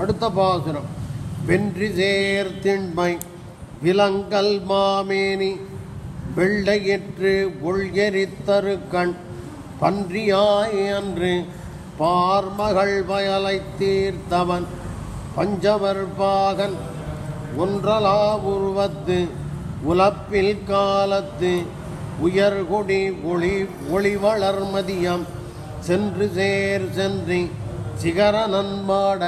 அடுத்த பாசுரம். வென்றி சேர் திண்மை விலங்கல் மாமேனி வெள்ளையிற்று ஒள்கெரித்தரு கண் பன்றியாய் அன்று பார்மகள் வயலை தீர்த்தவன் பஞ்சவர் பாகன் ஒன்றலா உருவத்து உலப்பில் காலத்து உயர்குடி ஒளி ஒளி வளர்மதியம் சென்று சேர் சென்றி சிகர நன்மாட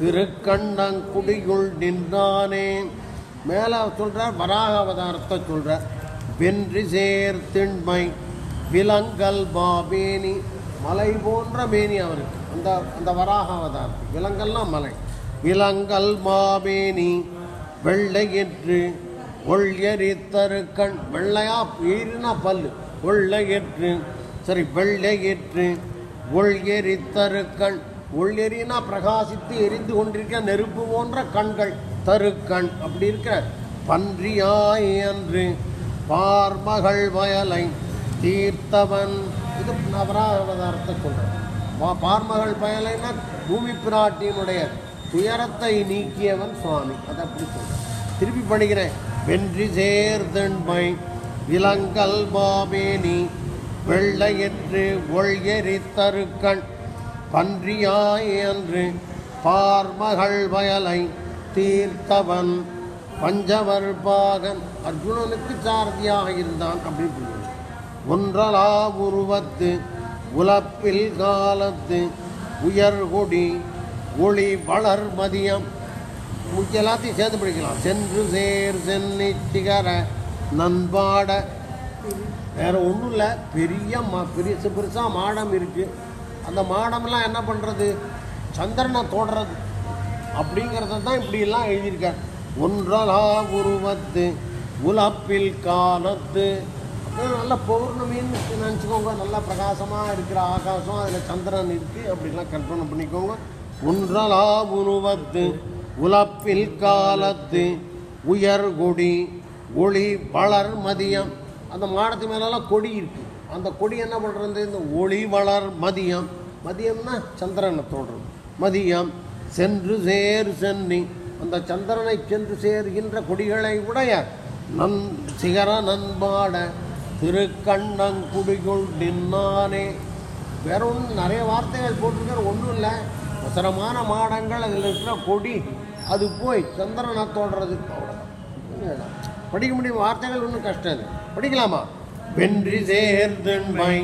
திருக்கண்ணங்குடியுள் நின்றானே. மேலே சொல்கிறார் வராக அவதாரத்தை சொல்கிறார் வென்றி சேர் திண்மை விலங்கல் பாபேனி மலை போன்ற மேனி அவருக்கு. அந்த அந்த வராக அவதாரம் விலங்கல்னா மலை. விலங்கல் மாபேனி வெள்ளையிற்று ஒள்யரித்தரு கண் வெள்ளையா ஈரினா பல்லு ஒள்ளையிற்று சரி வெள்ளையிற்று ஒள்யரித்தரு உள்ளெறினா பிரகாசித்து எரிந்து கொண்டிருக்க நெருப்பு போன்ற கண்கள். தருக்கண் அப்படி இருக்கிற பன்றியாய் என்று பார்மகள் வயலை தீர்த்தவன். இது நவராவதாரத்தை சொல்கிறேன் பார்மகள் வயலைன்னா பூமி பிராட்டியினுடைய துயரத்தை நீக்கியவன் சுவாமி. அதை அப்படி சொல்கிறேன் திருப்பி படிக்கிறேன் வென்றி சேர்தன்மை விலங்கல் பாபேனி வெள்ளையற்று தருக்கண் பன்றியாய் என்று பார்மகள் வயலை தீர்த்தவன் பஞ்சவர் பாகன். அர்ஜுனனுக்கு சாரதியாக இருந்தான் அப்படின்னு ஒன்றலா உருவத்து உலப்பில் காலத்து உயர்கொடி ஒளி வளர் மதியம். எல்லாத்தையும் சேர்த்து படிக்கலாம். சென்று சேர் சென்னை சிகர நண்பாட. வேற ஒன்றும் இல்லை. பெரிய மா பெருசு பெருசாக மாடம் இருக்குது அந்த மாடம்லாம் என்ன பண்ணுறது சந்திரனை தோடுறது. அப்படிங்கிறத தான் இப்படியெல்லாம் எழுதியிருக்கார். ஒன்றலா உருவத்து உலப்பில் காலத்து. நல்ல பௌர்ணமின்னு நினச்சிக்கோங்க. நல்லா பிரகாசமாக இருக்கிற ஆகாசம் அதில் சந்திரன் இருக்குது அப்படிலாம் கற்பனை பண்ணிக்கோங்க. ஒன்றலா உருவத்து உலப்பில் காலத்து. உயர் கொடி ஒளி வளர் மதியம். அந்த மாடத்து மேலெல்லாம் கொடி இருக்குது அந்த கொடி என்ன பண்ணுறது இந்த ஒளி வளர் மதியம். மதியம்னா சந்திரனை தோன்றும். மதியம் சென்று சேர் சென்னி. அந்த சந்திரனை சென்று சேர்கின்ற கொடிகளை உடைய நன் சிகர நண்பாட திருக்கண்ணங்குடிகுள் நின்னானே. வேற ஒன்றும் நிறைய வார்த்தைகள் போட்டிருக்கிற ஒன்றும் இல்லை. அவசரமான மாடங்கள் அதில் இருக்கிற கொடி அது போய் சந்திரனை தோன்றது. படிக்க முடியும்? வார்த்தைகள் ஒன்றும் கஷ்டம் படிக்கலாமா? வென்றி சேர்ந்தன்மை.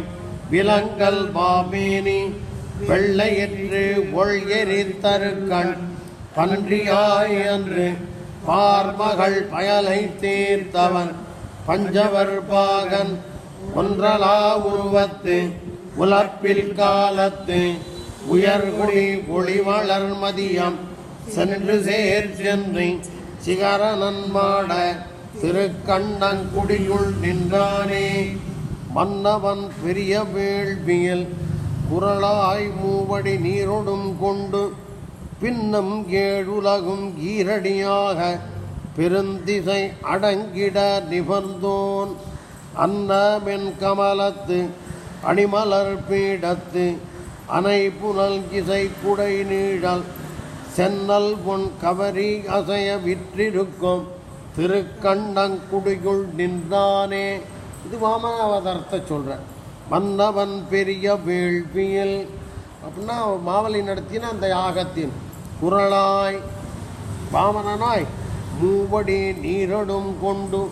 விலங்கல் பாமேனி வெள்ளையற்று ஒள்கெரித்தருக்கண் பன்றியாய் என்று பார்மகள் பயலை தீர்த்தவன் பஞ்சவர் பாகன் ஒன்றலா உருவத்து உலப்பில் காலத்து உயர்குடி ஒளி வளர் மதியம் சென்று சேர் சென்று சிகர நன்மாட திருக்கண்ணங்குடியுள் நின்றானே. மன்னவன் பெரிய வேள்வியல் குரலாய் மூவடி நீரொடும் கொண்டு பின்னம் ஏழுலகும் ஈரடியாக பெருந்திசை அடங்கிட நிபந்தோன். அன்னமென் கமலத்து அணிமலர் பீடத்து அணை புனல் இசை குடை நீழல் சென்னல் பொன் கவரி அசைய விற்றிருக்கும் திருக்கண்ணங்குடியுள் நின்றானே. இது வாமன அவதாரத்தை சொல்கிறேன் வந்தவன் பெரிய வேள்வியில் அப்படின்னா மாவலி நடத்தின அந்த யாகத்தின் குரலாய் வாமனனாய் மூவடி நீரடும் கொண்டு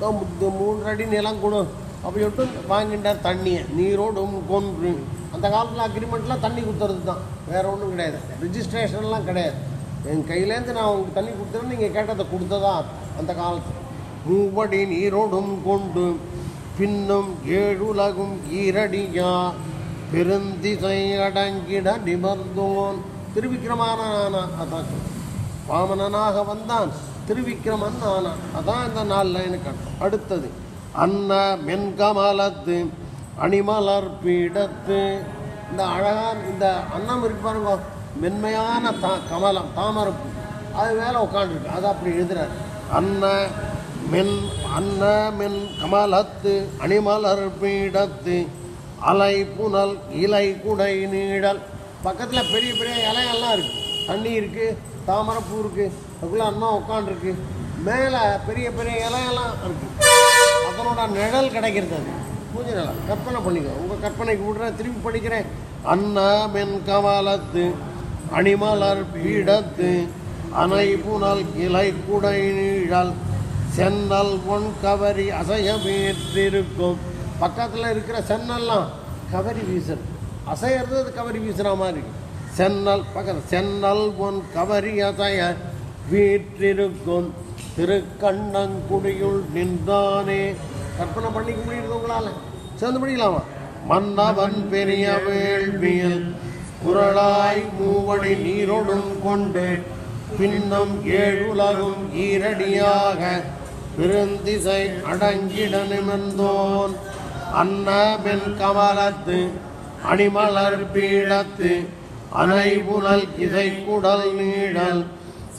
முத்து- மூன்றடி நிலம் கொடு அப்படி சொல்லிட்டு வாங்கிட்டார் தண்ணியை நீரோடும் கொன்று. அந்த காலத்தில் அக்ரிமெண்ட்லாம் தண்ணி கொடுத்துறது தான். வேற ஒன்றும் கிடையாது. ரிஜிஸ்ட்ரேஷன்லாம் கிடையாது. என் கையிலேருந்து நான் உங்களுக்கு தண்ணி கொடுத்தேன்னு நீங்கள் கேட்டதை கொடுத்ததா? அந்த காலத்தில். மூவடி நீரோடும் கொண்டு பின்னும் ஏழுலகும் ஈரடியா பெருந்திசை அடங்கிட நிமர்ந்தோன். திருவிக்கிரமான அதான் சொல்றேன். வாமனனாக வந்தான் திருவிக்கிரமன் ஆனான் அதான் இந்த நாலு லைனுக்கு அர்த்தம். அடுத்தது அன்ன மென்கமலத்து அணிமலர் பீடத்து. இந்த அழகான இந்த அன்னம் இருக்கு பாருங்க மென்மையான தா கமலம் தாமரப்பு. அது மேலே உட்காந்துருக்கு அது அப்படி எழுதுறாரு. அன்ன மென் அன்ன மென் கமலத்து அணிமலர் பீடத்து அலை புனல் இலை குடை நீடல். பக்கத்தில் பெரிய பெரிய இலையெல்லாம் இருக்குது தண்ணி இருக்குது தாமரைப்பூ இருக்குது அதுக்குள்ளே அண்ணா உட்காண்டிருக்கு மேலே பெரிய பெரிய இலையெல்லாம் இருக்குது அதனோட நிழல் கிடைக்கிறது அது. பூஜை நிலம் கற்பனை பண்ணிக்கோ. உங்கள் கற்பனைக்கு விடுறேன் திரும்பி படிக்கிறேன். அன்னமென் கமலத்து அணிமலர் பீடத்து அணை புனல் இலை குடை நீழல் சென்னல் பொன் கவரி அசையமேற்றிருக்கும் பக்கத்தில் இருக்கிற சென்னல்லாம் கவரி வீசன் அசையறது அது கவரி வீசுகிற மாதிரி. சென்னல் பக்கத்தில் சென்னல் பொன் கவரி அசைய வீற்றிருக்கும். திருக்கண்ணங்குடியுள் நின்றானே. கற்பனை பண்ணிக்க முடியுது உங்களால்? சேர்ந்து படிக்கலாமா? மன்னவன் பெரிய வேள்வியில் குரலாய் மூவடி நீரோடும் கொண்டு பின்னம் ஏழுலகும் ஈரடியாக பிறந்திசை அடங்கிட நிமிர்ந்தோன் அன்னபின் கமலத்து அணிமலர் பீடத்து அனைபுனல் இசை குடல் நீடல்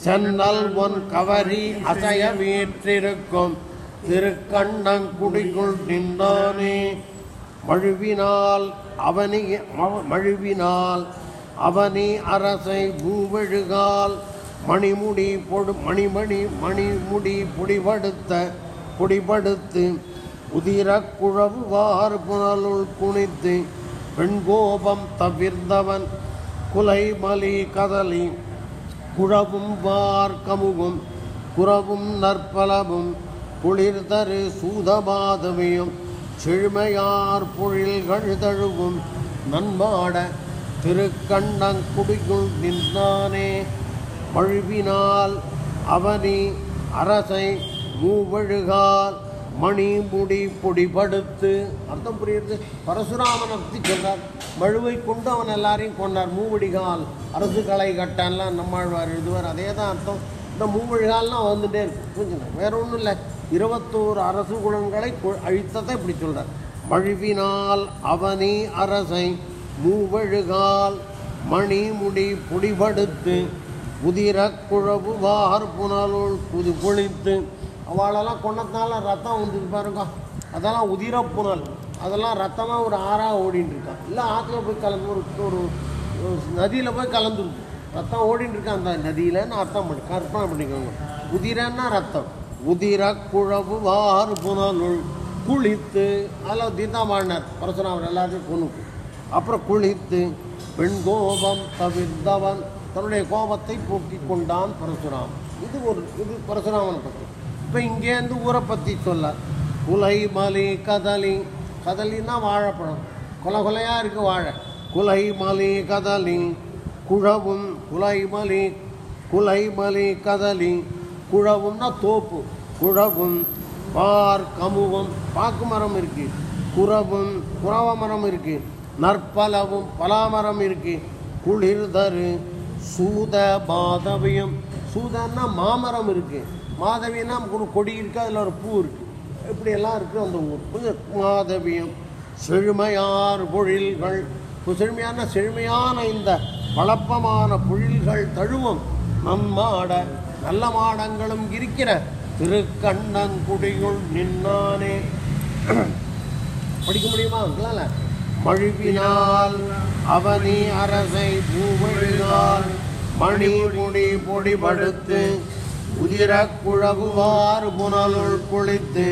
சென்னல் ஒன் கவரி அசைய வீற்றிருக்கும். திருக்கண்ணங்குடிக்குள் நின்றானே மழுவினால் அவனி மழுவினால் அவனி அரசை பூவெழுகால் மணிமுடி பொடு மணிமணி மணிமுடி பொடிபடுத்த பொடிபடுத்து உதிர குழவுவார் புனலுள் குனித்து பெண்கோபம் தவிர்ந்தவன் குலைமலி கதலி குழவும் வார் கமுகும் குறவும் நற்பலவும் குளிர்தரு சூதபாதவியும் செழுமையார் பொழில்கள் தழுவும் நன்மாட திருக்கண்ணங்குடிக்குள் நின்றானே. மழுவினால் அவனி அரசை மூவழுகால் மணிமுடி பொடிபடுத்து அர்த்தம் புரியுது? பரசுராமனை அப்படி சொல்றார். மழுவை கொண்டு அவன் எல்லாரையும் கொண்டார். மூவடிகால் அரசு கலை கட்டான்லாம் நம்மாழ்வார் எழுதுவார். அதே தான் அர்த்தம். இந்த மூவழிகால்லாம் வந்துட்டே இருக்கு புரிஞ்சுங்க வேற ஒன்றும் இல்லை. இருபத்தோரு அரசு குணங்களை அழித்ததை இப்படி சொல்றார். மழுவினால் அவனி அரசை மூவழுகால் மணிமுடி பொடிபடுத்து உதிர குழவு வார் புனலுள் புது குளித்து அவளெல்லாம் கொண்டதுனால ரத்தம் வந்துட்டு பாருங்க. அதெல்லாம் உதிர புனல். அதெல்லாம் ரத்தமாக ஒரு ஆறாக ஓடிட்டு இருக்கான் இல்லை ஆற்றுல போய் கலந்து ஒரு ஒரு நதியில் போய் கலந்துருக்கு. ரத்தம் ஓடிட்டு அந்த நதியிலன்னு அர்த்தம் பண்ணி கற்பனை பண்ணிக்கோங்க. உதிரன்னா ரத்தம். உதிர குழவு வார் புனலுள் குளித்து. அதில் தீர்த்தாமாடினார் பரசுராமர் எல்லாத்தையும் கொண்டு அப்புறம் குளித்து பெண் கோபம் தவிர்ந்தவன். தன்னுடைய கோபத்தை போக்கி கொண்டான் பரசுராமன் இது ஒரு இது பரசுராமனை பற்றி. இப்போ இங்கேருந்து ஊரை பற்றி சொல்ல குலை மலி கதலி கதலின்னா வாழைப்பழம். கொலை கொலையாக இருக்குது வாழை. குலை மலி கதலி குழவும் குலை மலி குலை மலி கதலி குழவும்னா தோப்பு. குழவும் பார் கமுகும் பாக்கு மரம் இருக்கு. குறவும் குறவ மரம் இருக்கு. நற்பலவும் பலாமரம் இருக்கு. குளிர்தரு சூத மாதவியம் சூதன்னா மாமரம் இருக்குது மாதவியன்னா ஒரு கொடி இருக்குது அதில் ஒரு பூ இருக்குது இப்படியெல்லாம் இருக்குது அந்த ஊர். மாதவியம். செழுமையார் பொழில்கள். செழுமையான செழுமையான இந்த வளப்பமான பொழில்கள் தழுவும். நம்மாட நல்ல மாடங்களும் இருக்கிற திருக்கண்ணங்குடியுள் நின்னானே. படிக்க முடியுமா உங்களால்? மழுவினால் அவனி அரசை பூவழுதால் மணி முடி பொடிபடுத்து உதிர குழகுவார் புனலுள் குளித்து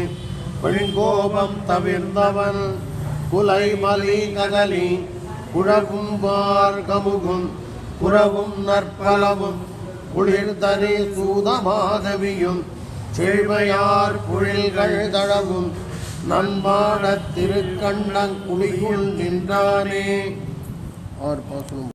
பெண்கோபம் தவிர்ந்தவன் குலை மலி கதலி குழகும் பார் கமுகும் குறவும் நற்பலவும் குளிர்தனி சூதமாதவியும் செழுமையார் குழில்கள் தழவும் நன்பாட திருக்கண்ணங் குடியுள் நின்றானே. அவர் பாசனம்.